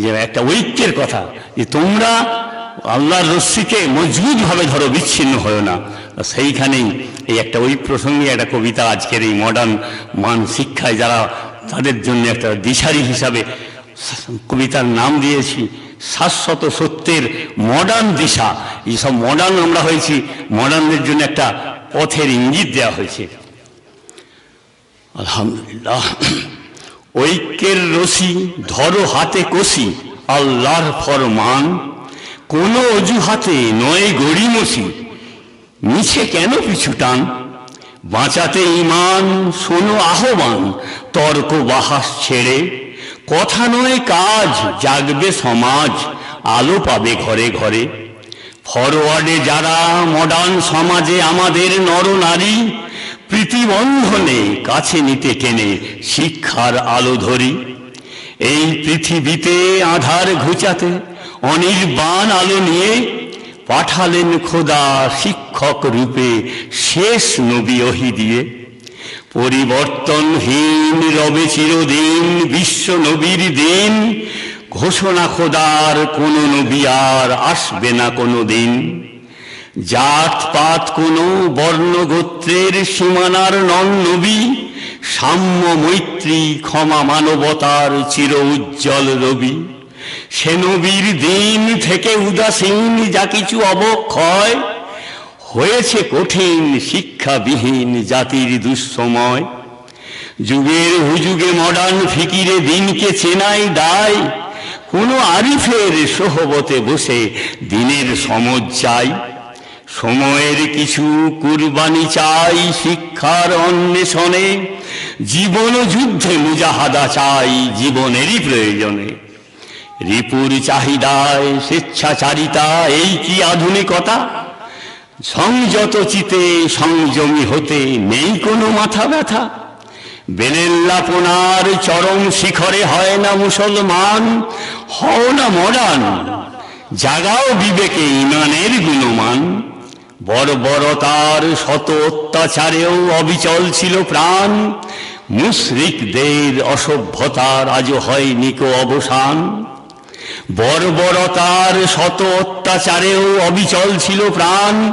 যে একটা ঐক্যের কথা যে তোমরা আল্লাহর রশ্মিকে মজবুতভাবে ধরো, বিচ্ছিন্ন হয়েও না। সেইখানেই এই একটা ওই প্রসঙ্গে একটা কবিতা আজকের এই মডার্ন মান শিক্ষায় যারা তাদের জন্য একটা দিশারি হিসাবে কবিতার নাম দিয়েছি, শাশ্বত সত্যের মডার্ন দিশা। এইসব মডার্ন আমরা হয়েছি মডার্নদের জন্য একটা পথের ইঙ্গিত দেওয়া হয়েছে। আলহামদুলিল্লাহ। ঐক্যের রশি ধরো হাতে কষি, আল্লাহর ফরমান। কোনো অজুহাতে নয় গড়ি গড়িমসি মিছে কেন পিছু টান? বাঁচাতে ইমান শোনো আহ্বান, তর্ক বাহাস ছেড়ে। কথা নয় কাজ, জাগবে সমাজ, আলো পাবে ঘরে ঘরে। ফরওয়ার্ডে যারা মডার্ন সমাজে আমাদের নরনারী প্রীতিবন্ধনে কাছে নিতে টেনে শিক্ষার আলো ধরি। এই পৃথিবীতে আধার ঘুচাতে অনির্বাণ আলো নিয়ে পাঠালেন খোদা শিক্ষক রূপে শেষ নবী ওহি দিয়ে। পরিবর্তনহীন রবে চিরদিন বিশ্ব নবীর দিন। ঘোষণা খোদার কোন নবী আর আসবে না কোনো দিন। জাত পাত কোনো বর্ণগোত্রের সীমানার নন নবী, সাম্য মৈত্রী ক্ষমা মানবতার চির উজ্জ্বল রবি। সে নবীর দিন থেকে উদাসীন যা কিছু অবক্ষয়, হয়েছে কঠিন শিক্ষাবিহীন জাতির দুঃসময়। যুগের হুযুগে মডার্ন ফিকিরে দিনকে চেনাই দায়, কোনো আরিফের সোহবতে বসে দিনের সমজ চাই। সময়ের কিছু কুরবানি চাই শিক্ষার অন্বেষণে, জীবন যুদ্ধে মুজাহাদা চাই জীবনেরই প্রয়োজনে। রিপুর চাহিদায়, স্বেচ্ছাচারিতা, এই কি আধুনিকতা? সংযত চিতে, সংযমী হতে নেই কোনো মাথা ব্যথা। বেলেল্লাপনার চরম শিখরে হয় না মুসলমান, হও না মডার্ন। জাগাও বিবেকে ইমানের গুণমান। বর্বরতার শত অত্যাচারেও অবিচল ছিল প্রাণ। মুশরিকদের অসভ্যতার আজও হয়নি কো অবসান। বর্বরতার শত অত্যাচারেও অবিচল ছিল প্রাণ।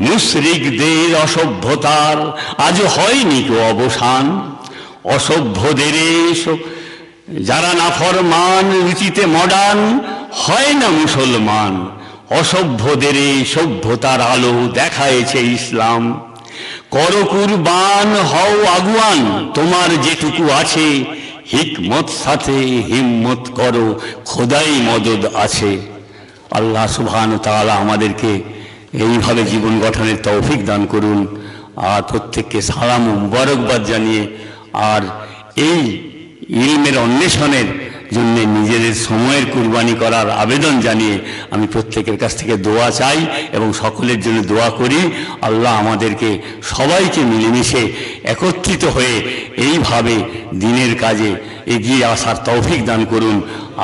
মুশরিকদের অসভ্যতার আজ হয়নি কো অবসান। অসভ্যদের যারা নাফরমান রুচিতে মডার্ন হয় না মুসলমান। অসভ্যদের সভ্যতার আলো দেখায়েছে ইসলাম। কর কুরবান, হও আগুয়ান, তোমার যেটুকু আছে, হিকমত সাথে হিম্মত করো, খোদাই মদদ আছে। আল্লাহ সুবহান তাআলা আমাদেরকে এইভাবে জীবন গঠনের তৌফিক দান করুন, আর প্রত্যেককে সালাম মুবারকবাদ জানিয়ে, আর এই ইলমের অন্বেষণের জন্য নিজেদের সময়ের কুরবানি করার আবেদন জানিয়ে আমি প্রত্যেকের কাছ থেকে দোয়া চাই এবং সকলের জন্য দোয়া করি। আল্লাহ আমাদেরকে সবাইকে মিলেমিশে একত্রিত হয়ে এইভাবে দিনের কাজে এগিয়ে আসার তৌফিক দান করুন।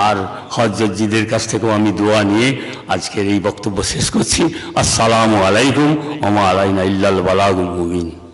আর হজরতজিদের কাছ থেকেও আমি দোয়া নিয়ে আজকের এই বক্তব্য শেষ করছি। আসসালামু আলাইকুম। ওমা আলাইনা ইল্লাল বালাগুল মুবিন।